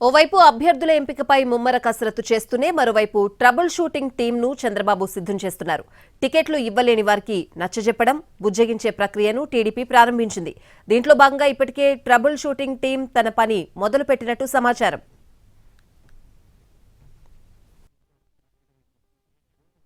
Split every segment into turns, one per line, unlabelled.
ఓవైపు అభ్యర్థుల ఎంపికపై ముమ్మర కసరత్తు చేస్తూనే మరోవైపు ట్రబుల్ షూటింగ్ టీంను చంద్రబాబు సిద్ధం చేస్తున్నారు. టికెట్లు ఇవ్వలేని వారికి నచ్చజెప్పడం బుజ్జగించే ప్రక్రియను టీడీపీ ప్రారంభించింది. దీంట్లో భాగంగా ఇప్పటికే ట్రబుల్ షూటింగ్ టీం తన పని మొదలుపెట్టినట్టు సమాచారం.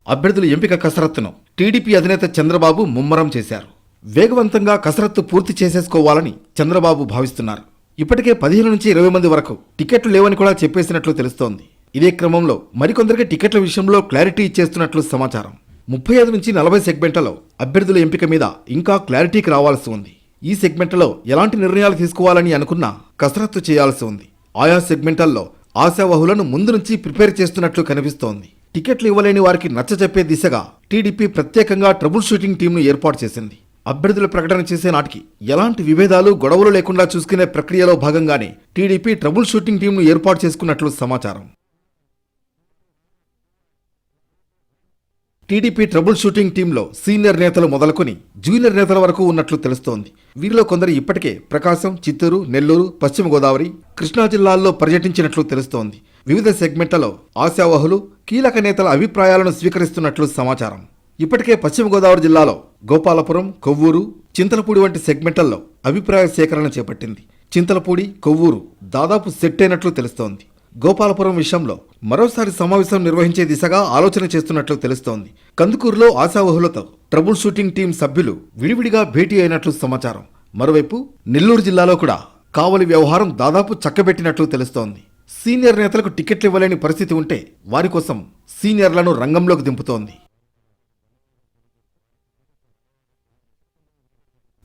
అభ్యర్థుల ఎంపిక కసరత్తును టీడీపీ అధినేత చంద్రబాబు ముమ్మరం చేశారు. వేగవంతంగా కసరత్తు పూర్తి చేసేసుకోవాలని చంద్రబాబు భావిస్తున్నారు. ఇప్పటికే పదిహేను నుంచి ఇరవై మంది వరకు టికెట్లు లేవని కూడా చెప్పేసినట్లు తెలుస్తోంది. ఇదే క్రమంలో మరికొందరికి టికెట్ల విషయంలో క్లారిటీ ఇచ్చేస్తున్నట్లు సమాచారం. ముప్పై ఐదు నుంచి నలభై సెగ్మెంట్లలో అభ్యర్థుల ఎంపిక మీద ఇంకా క్లారిటీకి రావాల్సి ఉంది. ఈ సెగ్మెంట్లలో ఎలాంటి నిర్ణయాలు తీసుకోవాలని అనుకున్నా కసరత్తు చేయాల్సి ఉంది. ఆయా సెగ్మెంటల్లో ఆశావహులను ముందు నుంచి ప్రిపేర్ చేస్తున్నట్లు కనిపిస్తోంది. టికెట్లు ఇవ్వలేని వారికి నచ్చచెప్పే దిశగా టీడీపీ ప్రత్యేకంగా ట్రబుల్ షూటింగ్ టీంను ఏర్పాటు చేసింది. అభ్యర్థుల ప్రకటన చేసే నాటికి ఎలాంటి విభేదాలు గొడవలు లేకుండా చూసుకునే ప్రక్రియలో భాగంగానే టీడీపీ ట్రబుల్ షూటింగ్ టీంను ఏర్పాటు చేసుకున్నట్లు సమాచారం. టీడీపీ ట్రబుల్ షూటింగ్ టీంలో సీనియర్ నేతలు మొదలుకొని జూనియర్ నేతల వరకు ఉన్నట్లు తెలుస్తోంది. వీరిలో కొందరు ఇప్పటికే ప్రకాశం చిత్తూరు నెల్లూరు పశ్చిమ గోదావరి కృష్ణా జిల్లాల్లో పర్యటించినట్లు తెలుస్తోంది. వివిధ సెగ్మెంట్లలో ఆశావహులు కీలక నేతల అభిప్రాయాలను స్వీకరిస్తున్నట్లు సమాచారం. ఇప్పటికే పశ్చిమ గోదావరి జిల్లాలో గోపాలపురం కొవ్వూరు చింతలపూడి వంటి సెగ్మెంట్లలో అభిప్రాయ సేకరణ చేపట్టింది. చింతలపూడి కొవ్వూరు దాదాపు సెట్ అయినట్లు తెలుస్తోంది. గోపాలపురం విషయంలో మరోసారి సమావేశం నిర్వహించే దిశగా ఆలోచన చేస్తున్నట్లు తెలుస్తోంది. కందుకూరులో ఆశావహులతో ట్రబుల్ షూటింగ్ టీం సభ్యులు విడివిడిగా భేటీ అయినట్లు సమాచారం. మరోవైపు నెల్లూరు జిల్లాలో కూడా కావలి వ్యవహారం దాదాపు చక్కబెట్టినట్లు తెలుస్తోంది. సీనియర్ నేతలకు టికెట్లు ఇవ్వలేని పరిస్థితి ఉంటే వారి కోసం సీనియర్లను రంగంలోకి దింపుతోంది.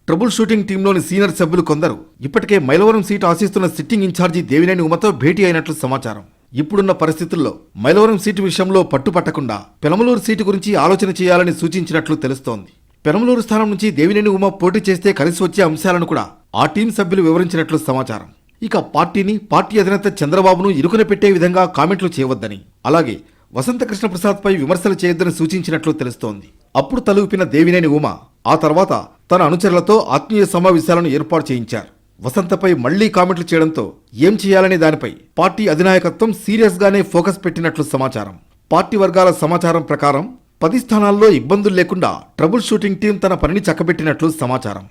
ట్రబుల్ షూటింగ్ టీంలోని సీనియర్ సభ్యులు కొందరు ఇప్పటికే మైలవరం సీటు ఆశిస్తున్న సిట్టింగ్ ఇన్ఛార్జి దేవినేని ఉమతో భేటీ అయినట్లు సమాచారం. ఇప్పుడున్న పరిస్థితుల్లో మైలవరం సీటు విషయంలో పట్టుపట్టకుండా పెనమలూరు సీటు గురించి ఆలోచన చేయాలని సూచించినట్లు తెలుస్తోంది. పెనమలూరు స్థానం నుంచి దేవినేని ఉమ పోటీ చేస్తే కలిసి వచ్చే అంశాలను కూడా ఆ టీం సభ్యులు వివరించినట్లు సమాచారం. ఇక పార్టీని పార్టీ అధినేత చంద్రబాబును ఇరుకున పెట్టే విధంగా కామెంట్లు చేయవద్దని అలాగే వసంత కృష్ణ ప్రసాద్ పై విమర్శలు చేయొద్దని సూచించినట్లు తెలుస్తోంది. అప్పుడు తలూపిన దేవినేని ఉమ ఆ తర్వాత తన అనుచరులతో ఆత్మీయ సమావేశాలను ఏర్పాటు చేయించారు. వసంతపై మళ్ళీ కామెంట్లు చేయడంతో ఏం చేయాలనే దానిపై పార్టీ అధినాయకత్వం సీరియస్గానే ఫోకస్ పెట్టినట్లు సమాచారం. పార్టీ వర్గాల సమాచారం ప్రకారం పది స్థానాల్లో ఇబ్బందులు లేకుండా ట్రబుల్ షూటింగ్ టీం తన పనిని చక్కబెట్టినట్లు సమాచారం.